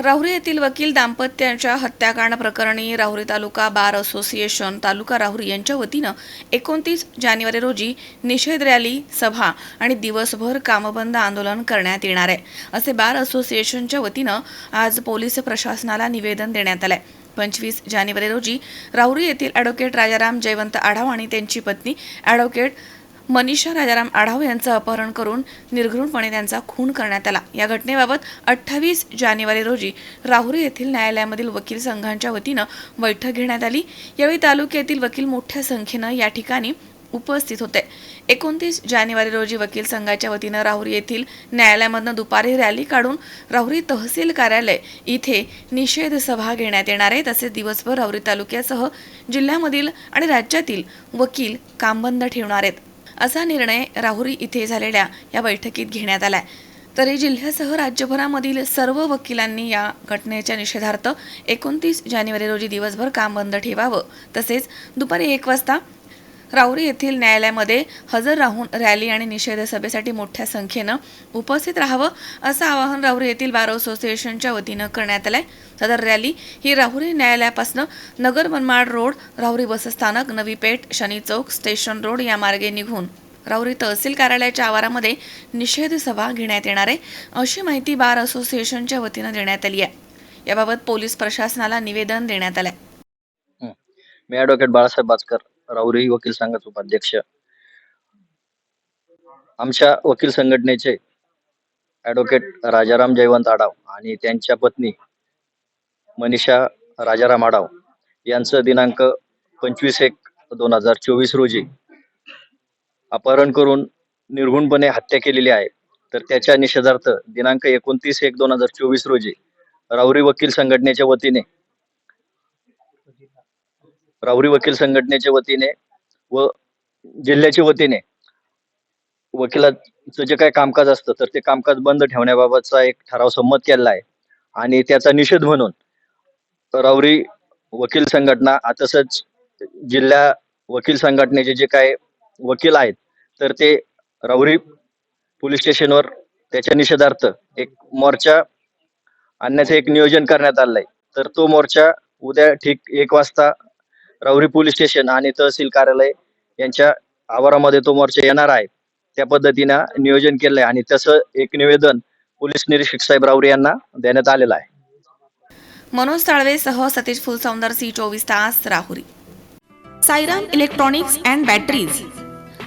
राहुरी येथील वकील दाम्पत्याच्या हत्याकांड प्रकरणी राहुरी तालुका बार असोसिएशन तालुका राहुरी यांच्या वतीनं एकोणतीस जानेवारी रोजी निषेध रॅली सभा आणि दिवसभर कामबंद आंदोलन करण्यात येणार आहे. असे बार असोसिएशनच्या वतीनं आज पोलीस प्रशासनाला निवेदन देण्यात आलंय. पंचवीस जानेवारी रोजी राहुरी येथील ॲडव्होकेट राजाराम जयवंत आढाव आणि त्यांची पत्नी ॲडव्होकेट मनीषा राजाराम आढाव यांचं अपहरण करून निर्घृणपणे त्यांचा खून करण्यात आला. या घटनेबाबत अठ्ठावीस जानेवारी रोजी राहुरी येथील न्यायालयामधील वकील संघांच्या वतीनं बैठक घेण्यात आली. यावेळी तालुक्यातील वकील मोठ्या संख्येनं या ठिकाणी उपस्थित होते. एकोणतीस जानेवारी रोजी वकील संघाच्या वतीनं राहुरी येथील न्यायालयामधनं दुपारी रॅली काढून राहुरी तहसील कार्यालय इथे निषेध सभा घेण्यात येणार आहे. तसेच दिवसभर राहुरी तालुक्यासह जिल्ह्यामधील आणि राज्यातील वकील कामबंद ठेवणार आहेत. असा निर्णय राहुरी इथे झालेल्या या बैठकीत घेण्यात आलाय. तरी जिल्ह्यासह राज्यभरामधील सर्व वकिलांनी या घटनेच्या निषेधार्थ एकोणतीस जानेवारी रोजी दिवसभर काम बंद ठेवावं तसेच दुपारी एक वाजता राहुरी येथील न्यायालयामध्ये हजर राहून रॅली आणि निषेध सभेसाठी मोठ्या संख्येनं उपस्थित राहावं असं आवाहन राहुरी येथील बार असोसिएशनच्या वतीनं करण्यात आलंय. सदर रॅली ही राहुरी न्यायालयापासून नगर मनमाड रोड राहुरी बसस्थानक नवी पेठ शनी चौक स्टेशन रोड या मार्गे निघून राहुरी तहसील कार्यालयाच्या आवारामध्ये निषेध सभा घेण्यात येणार आहे अशी माहिती बार असोसिएशनच्या वतीनं देण्यात आली आहे. याबाबत पोलीस प्रशासनाला निवेदन देण्यात आलंय. मी ॲडव्होकेट बाळासाहेब बाजकर. राहुरी वकील संघाचे उपाध्यक्ष. आमच्या वकील संघटनेचे ॲडव्होकेट राजाराम जयवंत आडाव आणि त्यांच्या पत्नी मनीषा राजाराम आडाव यांचं दिनांक पंचवीस एक दोन हजार चोवीस रोजी अपहरण करून निर्घुणपणे हत्या केलेली आहे. तर त्याच्या निषेधार्थ दिनांक एकोणतीस एक दोन हजार चोवीस रोजी राऊरी वकील संघटनेच्या वतीने राहुरी वकील संघटनेच्या वतीने व जिल्ह्याच्या वतीने वकिलाचं जे काही कामकाज असतं तर ते कामकाज बंद ठेवण्याबाबतचा एक ठराव संमत केलेला आहे. आणि त्याचा निषेध म्हणून राऊरी वकील संघटना तसंच जिल्हा वकील संघटनेचे जे काय वकील आहेत तर ते राऊरी पोलीस स्टेशनवर त्याच्या निषेधार्थ एक मोर्चा आणण्याचं एक नियोजन करण्यात आलं आहे तर तो मोर्चा उद्या ठीक एक वाजता राहुरी पोलीस स्टेशन आणि तहसील कार्यालय यांच्या आवारामध्ये तो मोर्चा येणार आहे. त्या पद्धतीनं नियोजन केलंय आणि तसं एक निवेदन पोलीस निरीक्षक साहेब राहुरी यांना देण्यात आलेलं आहे. मनोज साळवेसह सतीश फुलसौंदर सी चोवीस तास Rahuri. Sairam electronics and batteries.